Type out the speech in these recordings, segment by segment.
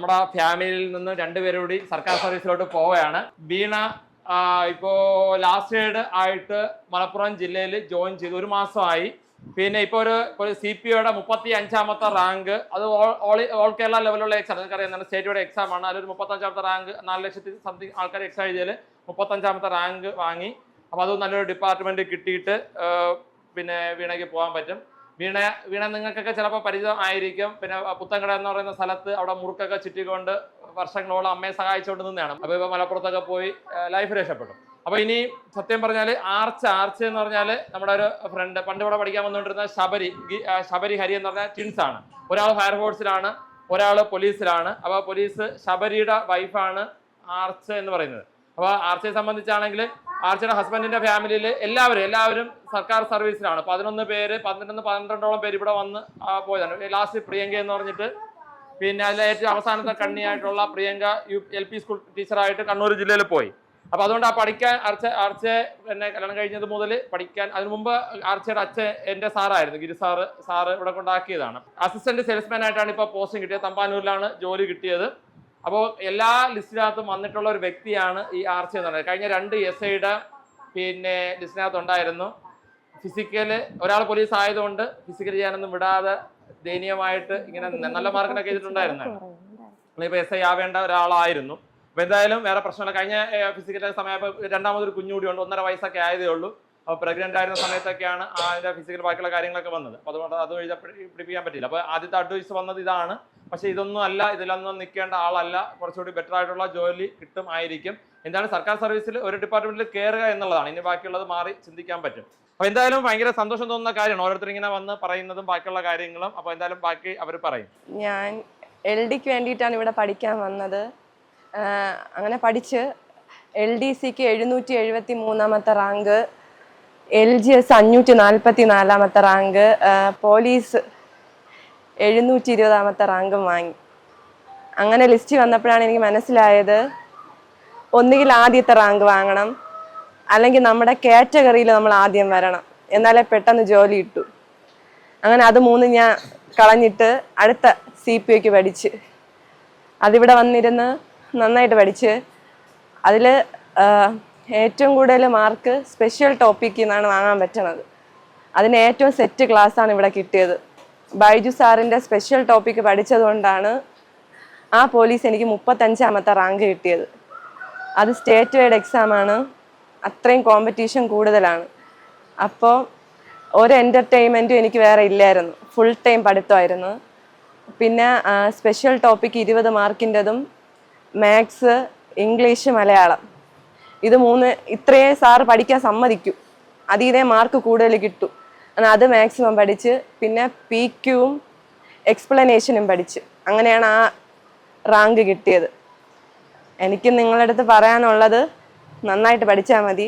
നമ്മുടെ ഫാമിലിയിൽ നിന്ന് രണ്ടുപേരും കൂടി സർക്കാർ സർവീസിലോട്ട് പോവുകയാണ്. വീണ ഇപ്പോ ലാസ്റ്റ് എയ്ഡ് ആയിട്ട് മലപ്പുറം ജില്ലയിൽ ജോയിൻ ചെയ്തു. ഒരു മാസമായി. പിന്നെ ഇപ്പോൾ ഒരു ഒരു സി പി ഒയുടെ മുപ്പത്തി അഞ്ചാമത്തെ റാങ്ക് അത് ഓൾ ഓൾ കേരള ലെവലുള്ള എക്സാം നിങ്ങൾക്ക് അറിയാം. സ്റ്റേറ്റ് എക്സാം ആണ്. അതിലൊരു മുപ്പത്തഞ്ചാമത്തെ റാങ്ക് നാല് ലക്ഷത്തി സംതിങ് ആൾക്കാർ എക്സാം എഴുതിയാൽ മുപ്പത്തഞ്ചാമത്തെ റാങ്ക് വാങ്ങി. അപ്പോൾ അത് നല്ലൊരു ഡിപ്പാർട്ട്മെന്റ് കിട്ടിയിട്ട് പിന്നെ വീണയ്ക്ക് പോകാൻ പറ്റും. വീണ വീണ നിങ്ങൾക്കൊക്കെ ചിലപ്പോൾ പരിചയം ആയിരിക്കും. പിന്നെ പുത്തങ്കട എന്ന് പറയുന്ന സ്ഥലത്ത് അവിടെ മുറുക്കൊക്കെ ചുറ്റിക്കൊണ്ട് വർഷങ്ങളോളം അമ്മയെ സഹായിച്ചുകൊണ്ട് നിന്നാണ്. അപ്പോൾ ഇപ്പോൾ മലപ്പുറത്തൊക്കെ പോയി ലൈഫ് രക്ഷപ്പെട്ടു. അപ്പോൾ ഇനി സത്യം പറഞ്ഞാൽ ആർച്ച് ആർച്ച് എന്ന് പറഞ്ഞാൽ നമ്മുടെ ഒരു ഫ്രണ്ട് പണ്ട് ഇവിടെ പഠിക്കാൻ വന്നുകൊണ്ടിരുന്ന ശബരി ശബരി ഹരി എന്ന് പറഞ്ഞാൽ ട്വിൻസ് ആണ്. ഒരാൾ ഫയർഫോഴ്സിലാണ് ഒരാൾ പോലീസിലാണ് അപ്പോൾ പോലീസ് ശബരിയുടെ വൈഫാണ് ആർച്ച് എന്ന് പറയുന്നത്. അപ്പോൾ ആർച്ചയെ സംബന്ധിച്ചാണെങ്കിൽ ആർച്ചയുടെ ഹസ്ബൻഡിന്റെ ഫാമിലിയിൽ എല്ലാവരും എല്ലാവരും സർക്കാർ സർവീസിലാണ് പതിനൊന്ന് പേര് പന്ത്രണ്ട് പന്ത്രണ്ടോളം പേര് ഇവിടെ വന്ന് പോയതാണ്. ലാസ്റ്റ് പ്രിയങ്ക എന്ന് പറഞ്ഞിട്ട്. പിന്നെ അതിലെ ഏറ്റവും അവസാനത്തെ കണ്ണിയായിട്ടുള്ള Priyanka U L P school ടീച്ചറായിട്ട് കണ്ണൂർ ജില്ലയിൽ പോയി. അപ്പോൾ അതുകൊണ്ട് ആ പഠിക്കാൻ അർച്ച അർച്ച എന്നെ കല്യാണം കഴിഞ്ഞത് മുതൽ പഠിക്കാൻ അതിനു മുമ്പ് അർച്ചയുടെ അച്ഛൻ എന്റെ സാറായിരുന്നു ഗിരി സാറ് സാറ് ഇവിടെ കൊണ്ടാക്കിയതാണ്. അസിസ്റ്റന്റ് സെയിൽസ്മാൻ ആയിട്ടാണ് ഇപ്പോൾ പോസ്റ്റിംഗ് കിട്ടിയത്. തമ്പാനൂരിലാണ് ജോലി കിട്ടിയത്. അപ്പോൾ എല്ലാ ലിസ്റ്റിനകത്തും വന്നിട്ടുള്ള ഒരു വ്യക്തിയാണ് ഈ ആർച്ച എന്ന് പറയുന്നത്. കഴിഞ്ഞ രണ്ട് എസ് ഐയുടെ പിന്നെ ലിസ്റ്റിനകത്ത് ഉണ്ടായിരുന്നു ഫിസിക്കൽ ഒരാൾ പോലീസ് ആയതുകൊണ്ട് ഫിസിക്കൽ ചെയ്യാനൊന്നും വിടാതെ ദയനീയമായിട്ട് ഇങ്ങനെ നല്ല മാർക്കിനൊക്കെ ചെയ്തിട്ടുണ്ടായിരുന്നു. ഇപ്പൊ എസ് ഐ ആവേണ്ട ഒരാളായിരുന്നു. അപ്പോൾ എന്തായാലും വേറെ പ്രശ്നമില്ല. കഴിഞ്ഞ ഫിസിക്കൽ സമയത്ത് രണ്ടാമതൊരു കുഞ്ഞുകൂടി ഉണ്ട്. ഒന്നര വയസ്സൊക്കെ ആയതേ ഉള്ളൂ. അപ്പോൾ പ്രഗ്നന്റ് ആയിരുന്ന സമയത്തൊക്കെയാണ് ആ ഫിസിക്കൽ ബാക്കിയുള്ള കാര്യങ്ങളൊക്കെ വന്നത്. അപ്പോൾ അതുകൊണ്ട് അത് എഴുതാ പിടിപ്പിക്കാൻ പറ്റില്ല അപ്പോൾ ആദ്യത്തെ അഡ്വൈസ് വന്നത് ഇതാണ്. പക്ഷെ ഇതൊന്നും അല്ല ഇതിലൊന്നും നിൽക്കേണ്ട ആളല്ല. കുറച്ചുകൂടി ബെറ്റർ ആയിട്ടുള്ള ജോലി കിട്ടും ആയിരിക്കും. എന്താണ് സർക്കാർ സർവീസിൽ ഒരു ഡിപ്പാർട്ട്മെന്റിൽ കയറുക എന്നുള്ളതാണ്. ഇനി ബാക്കിയുള്ളത് മാറി ചിന്തിക്കാൻ പറ്റും. അപ്പൊ എന്തായാലും ഭയങ്കര സന്തോഷം തോന്നുന്ന കാര്യമാണ്. ഓരോരുത്തർ ഇങ്ങനെ വന്ന് പറയുന്നതും ബാക്കിയുള്ള കാര്യങ്ങളും. അപ്പൊ എന്തായാലും ബാക്കി അവർ പറയും. ഞാൻ എൽ ഡിക്ക് വേണ്ടിയിട്ടാണ് ഇവിടെ പഠിക്കാൻ വന്നത്. അങ്ങനെ പഠിച്ച് എൽ ഡി സിക്ക് എഴുന്നൂറ്റി എഴുപത്തി മൂന്നാമത്തെ റാങ്ക് എൽ ജി എസ് അഞ്ഞൂറ്റി നാൽപ്പത്തി നാലാമത്തെ റാങ്ക് പോലീസ് എഴുന്നൂറ്റി ഇരുപതാമത്തെ റാങ്കും വാങ്ങി. അങ്ങനെ ലിസ്റ്റ് വന്നപ്പോഴാണ് എനിക്ക് മനസ്സിലായത് ഒന്നുകിൽ ആദ്യത്തെ റാങ്ക് വാങ്ങണം അല്ലെങ്കിൽ നമ്മുടെ കാറ്റഗറിയിൽ നമ്മൾ ആദ്യം വരണം. എന്നാലേ പെട്ടെന്ന് ജോലി കിട്ടൂ. അങ്ങനെ അത് മൂന്ന് ഞാൻ കളഞ്ഞിട്ട് അടുത്ത സി പി ഒക്ക് പഠിച്ച്. അതിവിടെ വന്നിരുന്ന് നന്നായിട്ട് പഠിച്ച്. അതിൽ ഏറ്റവും കൂടുതൽ മാർക്ക് സ്പെഷ്യൽ ടോപ്പിക്കിൽ നിന്നാണ് വാങ്ങാൻ പറ്റണത്. അതിന് ഏറ്റവും സെറ്റ് ക്ലാസ്സാണ് ഇവിടെ കിട്ടിയത്. ബൈജു സാറിന്റെ സ്പെഷ്യൽ ടോപ്പിക്ക് പഠിച്ചതുകൊണ്ടാണ് ആ പോലീസ് എനിക്ക് മുപ്പത്തഞ്ചാമത്തെ റാങ്ക് കിട്ടിയത്. അത് സ്റ്റേറ്റ് വൈഡ് എക്സാമാണ് അത്രയും കോമ്പറ്റീഷൻ കൂടുതലാണ്. അപ്പോൾ ഒരു എന്റർടൈൻമെന്റും എനിക്ക് വേറെ ഇല്ലായിരുന്നു. ഫുൾ ടൈം പഠിത്തമായിരുന്നു. പിന്നെ സ്പെഷ്യൽ ടോപ്പിക്ക് ഇരുപത് മാർക്കിന്റെതും മാത്സ് ഇംഗ്ലീഷ് മലയാളം. ഇത് മൂന്ന് ഇത്രയേ സാറ് പഠിക്കാൻ സമ്മതിക്കൂ. അതീതേ മാർക്ക് കൂടുതൽ കിട്ടും. എന്നാൽ അത് മാക്സിമം പഠിച്ച് പിന്നെ പി ക്യൂവും എക്സ്പ്ലനേഷനും പഠിച്ച്. അങ്ങനെയാണ് ആ റാങ്ക് കിട്ടിയത്. എനിക്ക് നിങ്ങളുടെ അടുത്ത് പറയാനുള്ളത് നന്നായിട്ട് പഠിച്ചാൽ മതി.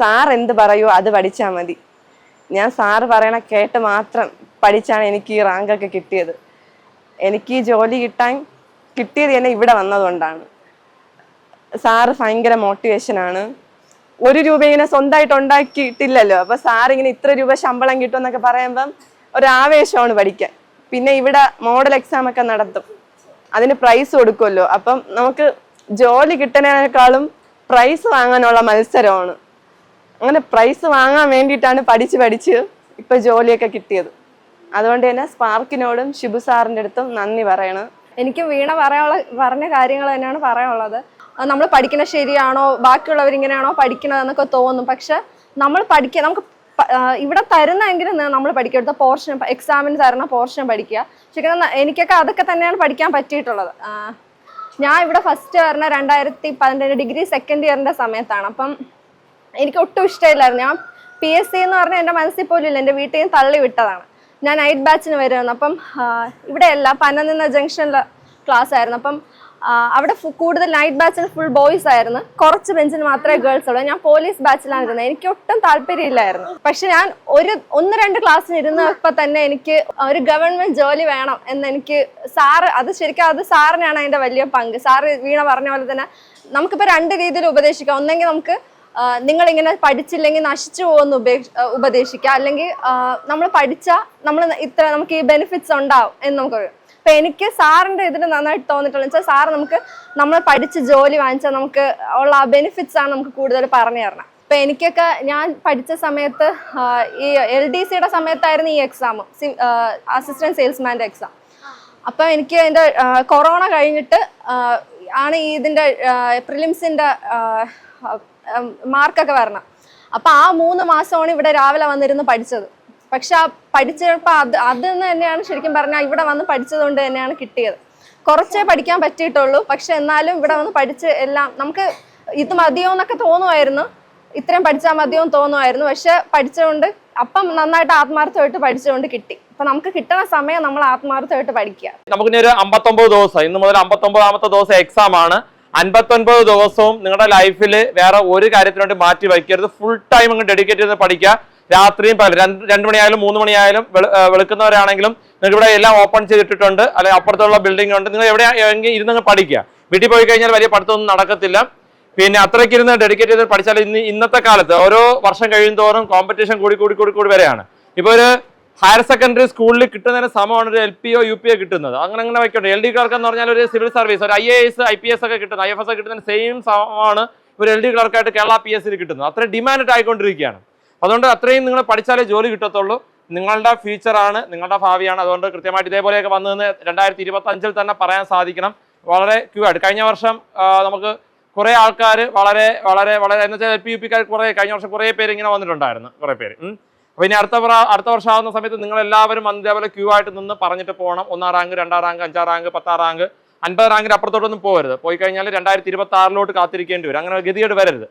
സാർ എന്ത് പറയുമോ അത് പഠിച്ചാൽ മതി. ഞാൻ സാറ് പറയണ കേട്ട് മാത്രം പഠിച്ചാണ് എനിക്ക് ഈ റാങ്കൊക്കെ കിട്ടിയത്. എനിക്ക് ഈ ജോലി കിട്ടാൻ കിട്ടിയത് തന്നെ ഇവിടെ വന്നതുകൊണ്ടാണ്. സാറ് ഭയങ്കര മോട്ടിവേഷനാണ് ഒരു രൂപ ഇങ്ങനെ സ്വന്തമായിട്ട് ഉണ്ടാക്കിയിട്ടില്ലല്ലോ. അപ്പൊ സാർ ഇങ്ങനെ ഇത്ര രൂപ ശമ്പളം കിട്ടും എന്നൊക്കെ പറയുമ്പം ഒരു ആവേശമാണ് പഠിക്കാൻ. പിന്നെ ഇവിടെ മോഡൽ എക്സാം ഒക്കെ നടത്തും. അതിന് പ്രൈസ് കൊടുക്കുമല്ലോ. അപ്പം നമുക്ക് ജോലി കിട്ടുന്നതിനേക്കാളും പ്രൈസ് വാങ്ങാനുള്ള മത്സരമാണ്. അങ്ങനെ പ്രൈസ് വാങ്ങാൻ വേണ്ടിയിട്ടാണ് പഠിച്ച് പഠിച്ച് ഇപ്പൊ ജോലിയൊക്കെ കിട്ടിയത്. അതുകൊണ്ട് തന്നെ സ്പാർക്കിനോടും ഷിബു സാറിന്റെ അടുത്തും നന്ദി പറയണം. എനിക്ക് വീണ പറയാനുള്ള പറഞ്ഞ കാര്യങ്ങൾ തന്നെയാണ് പറയാനുള്ളത്. നമ്മൾ പഠിക്കുന്നത് ശരിയാണോ? ബാക്കിയുള്ളവർ ഇങ്ങനെയാണോ പഠിക്കണതെന്നൊക്കെ തോന്നും. പക്ഷെ നമ്മൾ പഠിക്കുക നമുക്ക് ഇവിടെ തരുന്നെങ്കിലും നമ്മൾ പഠിക്കുക. എടുത്ത പോർഷൻ എക്സാമിന് തരുന്ന പോർഷൻ പഠിക്കുക. ശരിക്കും എനിക്കൊക്കെ അതൊക്കെ തന്നെയാണ് പഠിക്കാൻ പറ്റിയിട്ടുള്ളത്. ഞാൻ ഇവിടെ ഫസ്റ്റ് പറഞ്ഞ രണ്ടായിരത്തി പന്ത്രണ്ട് ഡിഗ്രി സെക്കൻഡ് ഇയറിന്റെ സമയത്താണ്. അപ്പം എനിക്ക് ഒട്ടും ഇഷ്ടമില്ലായിരുന്നു. ഞാൻ പി എസ് സി എന്ന് പറഞ്ഞാൽ എന്റെ മനസ്സിൽ പോലും ഇല്ല. എന്റെ വീട്ടിൽ നിന്ന് തള്ളി വിട്ടതാണ്. ഞാൻ നൈറ്റ് ബാച്ചിന് വരുമായിരുന്നു അപ്പം ഇവിടെയല്ല പനനിന്ന ജംഗ്ഷനിലെ ക്ലാസ് ആയിരുന്നു. അപ്പം അവിടെ കൂടുതൽ നൈറ്റ് ബാച്ചിന് ഫുൾ ബോയ്സ് ആയിരുന്നു. കുറച്ച് ബെഞ്ചിന് മാത്രമേ ഗേൾസ് ഉള്ളൂ. ഞാൻ പോലീസ് ബാച്ചിലാണ് ഇരുന്നത്. എനിക്ക് ഒട്ടും താല്പര്യമില്ലായിരുന്നു. പക്ഷെ ഞാൻ ഒരു ഒന്ന് രണ്ട് ക്ലാസ്സിന് ഇരുന്നപ്പോൾ തന്നെ എനിക്ക് ഒരു ഗവൺമെന്റ് ജോലി വേണം എന്ന് എനിക്ക് സാറ് അത് ശരിക്കും അത് സാറിനാണ് അതിന്റെ വലിയ പങ്ക്. സാറ് വീണ പറഞ്ഞ പോലെ തന്നെ നമുക്കിപ്പോൾ രണ്ട് രീതിയിൽ ഉപദേശിക്കാം. ഒന്നെങ്കിൽ നമുക്ക് നിങ്ങൾ ഇങ്ങനെ പഠിച്ചില്ലെങ്കിൽ നശിച്ചു പോകുമെന്ന് ഉപേക്ഷ ഉപദേശിക്കുക. അല്ലെങ്കിൽ നമ്മൾ പഠിച്ച നമ്മൾ ഇത്ര നമുക്ക് ഈ ബെനിഫിറ്റ്സ് ഉണ്ടാവും എന്ന് നമുക്ക് അപ്പൊ എനിക്ക് സാറിന്റെ ഇതിന് നന്നായിട്ട് തോന്നിയിട്ടുള്ള വെച്ചാൽ സാർ നമുക്ക് നമ്മൾ പഠിച്ച് ജോലി വാങ്ങിച്ചാൽ നമുക്ക് ഉള്ള ആ ബെനിഫിറ്റ്സ് ആണ് നമുക്ക് കൂടുതൽ പറഞ്ഞു തരണം അപ്പൊ എനിക്കൊക്കെ ഞാൻ പഠിച്ച സമയത്ത് ഈ എൽ ഡി സിയുടെ സമയത്തായിരുന്നു ഈ എക്സാം അസിസ്റ്റന്റ് സെയിൽസ്മാന്റെ എക്സാം അപ്പൊ എനിക്ക് എന്റെ കൊറോണ കഴിഞ്ഞിട്ട് ആണ് ഈ പ്രിലിംസിന്റെ മാർക്കൊക്കെ വരണം. അപ്പൊ ആ മൂന്ന് മാസമാണ് ഇവിടെ രാവിലെ വന്നിരുന്ന് പഠിച്ചത്. പക്ഷെ ആ പഠിച്ചപ്പോൾ അത് അത് തന്നെയാണ് ശരിക്കും പറഞ്ഞാൽ ഇവിടെ വന്ന് പഠിച്ചത് കൊണ്ട് തന്നെയാണ് കിട്ടിയത്. കുറച്ചേ പഠിക്കാൻ പറ്റിയിട്ടുള്ളൂ. പക്ഷെ എന്നാലും ഇവിടെ വന്ന് പഠിച്ച് എല്ലാം നമുക്ക് ഇത് മതിയോ എന്നൊക്കെ തോന്നുമായിരുന്നു. ഇത്രയും പഠിച്ചാൽ മതിയോ എന്ന് തോന്നുമായിരുന്നു. പക്ഷെ പഠിച്ചുകൊണ്ട് അപ്പം നന്നായിട്ട് ആത്മാർത്ഥമായിട്ട് പഠിച്ചുകൊണ്ട് കിട്ടി. അപ്പൊ നമുക്ക് കിട്ടണ സമയം നമ്മൾ ആത്മാർത്ഥമായിട്ട് പഠിക്കുക. നമുക്ക് ഇനി ഒരു അമ്പത്തൊമ്പത് ദിവസം ഇന്ന് മുതൽ അമ്പത്തൊമ്പതാമത്തെ ദിവസം എക്സാം ആണ്. അൻപത്തൊൻപത് ദിവസവും നിങ്ങളുടെ ലൈഫിൽ വേറെ ഒരു കാര്യത്തിന് വേണ്ടി മാറ്റി വയ്ക്കരുത്. ഫുൾ ടൈം അങ്ങ് ഡെഡിക്കേറ്റ് ചെയ്ത് പഠിക്കുക. രാത്രിയും പല രണ്ട് രണ്ട് മണിയായാലും മൂന്ന് മണിയായാലും വെളുക്കുന്നവരാണെങ്കിലും നിങ്ങൾക്ക് ഇവിടെ എല്ലാം ഓപ്പൺ ചെയ്തിട്ടുണ്ട് അല്ലെങ്കിൽ അപ്പുറത്തുള്ള ബിൽഡിംഗ് ഉണ്ട്. നിങ്ങൾ എവിടെയെങ്കിലും ഇരുന്ന് പഠിക്കുക. വീട്ടിൽ പോയി കഴിഞ്ഞാൽ വലിയ പഠിത്തമൊന്നും നടക്കത്തില്ല. പിന്നെ അത്രയ്ക്ക് ഇരുന്ന് ഡെഡിക്കേറ്റ് ചെയ്ത് പഠിച്ചാൽ ഇന്ന് ഇന്നത്തെ കാലത്ത് ഓരോ വർഷം കഴിയുന്നതോറും കോമ്പറ്റീഷൻ കൂടി കൂടി കൂടി കൂടി വരെയാണ്. ഇപ്പൊ ഒരു ഹയർ സെക്കൻഡറി സ്കൂളിൽ കിട്ടുന്നതിന് സമയമാണ് ഒരു എൽ പി ഒ യു പി ഒ കിട്ടുന്നത്. അങ്ങനെ അങ്ങനെ വയ്ക്കട്ടെ എൽ ഡി ക്ലർക്ക് എന്ന് പറഞ്ഞാൽ ഒരു സിവിൽ സർവീസ് ഒരു I A S I P S ഒക്കെ കിട്ടുന്നത്. ഐ എഫ് എസ് ഒക്കെ കിട്ടുന്നതിന് സെയിം സമയമാണ് ഒരു എൽ ഡി ക്ലർക്കായിട്ട് കേരള പി എസ് സിയിൽ കിട്ടുന്നത്. അത്രയും ഡിമാൻഡ് ആയിക്കൊണ്ടിരിക്കുകയാണ്. അതുകൊണ്ട് അത്രയും നിങ്ങൾ പഠിച്ചാലേ ജോലി കിട്ടത്തുള്ളൂ. നിങ്ങളുടെ ഫ്യൂച്ചറാണ് നിങ്ങളുടെ ഭാവിയാണ്. അതുകൊണ്ട് കൃത്യമായിട്ട് ഇതേപോലെയൊക്കെ വന്നതെന്ന് രണ്ടായിരത്തി ഇരുപത്തി അഞ്ചിൽ തന്നെ പറയാൻ സാധിക്കണം. വളരെ ക്യൂ ആയിട്ട് കഴിഞ്ഞ വർഷം നമുക്ക് കുറേ ആൾക്കാർ വളരെ വളരെ വളരെ എന്ന് വെച്ചാൽ എൽ പി യു പിക്കാർ കുറേ കഴിഞ്ഞ വർഷം കുറേ പേര് ഇങ്ങനെ വന്നിട്ടുണ്ടായിരുന്നു. കുറേ പേര്. അപ്പോൾ ഇനി അടുത്ത അടുത്ത വർഷം ആകുന്ന സമയത്ത് നിങ്ങൾ എല്ലാവരും വന്ന് ക്യൂ ആയിട്ട് നിന്ന് പറഞ്ഞിട്ട് പോകണം. ഒന്നാം റാങ്ക് രണ്ടാം റാങ്ക് അഞ്ചാം റാങ്ക് പത്താം റാങ്ക് അൻപത് റാങ്കിന് അപ്പുറത്തോട്ടൊന്നും പോകരുത്. പോയി കഴിഞ്ഞാൽ രണ്ടായിരത്തി ഇരുപത്തി ആറിലോട്ട് കാത്തിരിക്കേണ്ടി വരും. അങ്ങനെ ഗതികേട് വരരുത്.